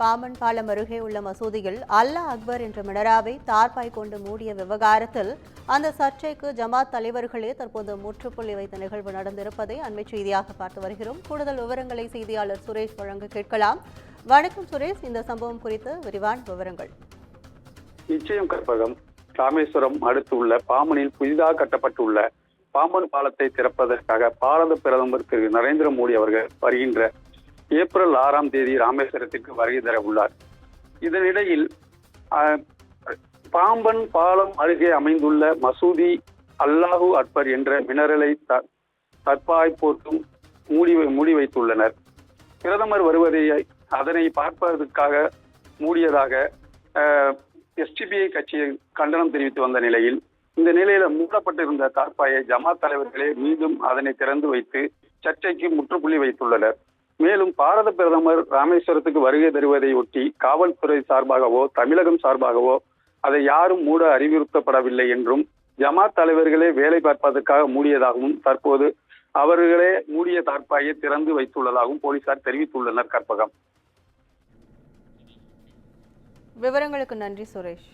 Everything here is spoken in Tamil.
பாமன் பாலம் அருகே உள்ள மசூதியில் அல்லா அக்பர் என்ற மினராவை தார்பாய் கொண்டு மூடிய விவகாரத்தில் அந்த சர்ச்சைக்கு ஜமாத் தலைவர்களே தற்போது முற்றுப்புள்ளி வைத்த நிகழ்வு நடந்திருப்பதை அண்மை செய்தியாக பார்த்து வருகிறோம். கூடுதல் விவரங்களை செய்தியாளர் சுரேஷ் வழங்க கேட்கலாம். வணக்கம் சுரேஷ் இந்த சம்பவம் குறித்து விரிவான விவரங்கள். நிச்சயம் கற்பகம். ராமேஸ்வரம் அடுத்துள்ள பாமனில் புதிதாக கட்டப்பட்டுள்ள பாம்பன் பாலத்தை திறப்பதற்காக பாரத பிரதமர் திரு நரேந்திர மோடி அவர்கள் வருகின்ற ஏப்ரல் ஆறாம் தேதி ராமேஸ்வரத்திற்கு வருகை தர உள்ளார். இதனிடையில் பாம்பன் பாலம் அருகே அமைந்துள்ள மசூதி அல்லாஹு அக்பர் என்ற மினரலை த- தற்பாய் போட்டும் மூடி வை- மூடி வைத்துள்ளனர். பிரதமர் வருவதை அதனை பார்ப்பதற்காக மூடியதாக எஸ்டிபிஐ கட்சியை கண்டனம் தெரிவித்து வந்த நிலையில் இந்த நிலையில மூடப்பட்டிருந்த தார்பாயை ஜமாத் தலைவர்களே மீண்டும் அதனை திறந்து வைத்து சர்ச்சைக்கு முற்றுப்புள்ளி வைத்துள்ளனர். மேலும் பாரத பிரதமர் ராமேஸ்வரத்துக்கு வருகை தருவதை ஒட்டி காவல்துறை சார்பாகவோ தமிழகம் சார்பாகவோ அதை யாரும் மூட அறிவுறுத்தப்படவில்லை என்றும் ஜமாத் தலைவர்களே வேலை பார்ப்பதற்காக மூடியதாகவும் தற்போது அவர்களே மூடிய தார்ப்பாயை திறந்து வைத்துள்ளதாகவும் போலீசார் தெரிவித்துள்ளனர். கற்பகம். விவரங்களுக்கு நன்றி சுரேஷ்.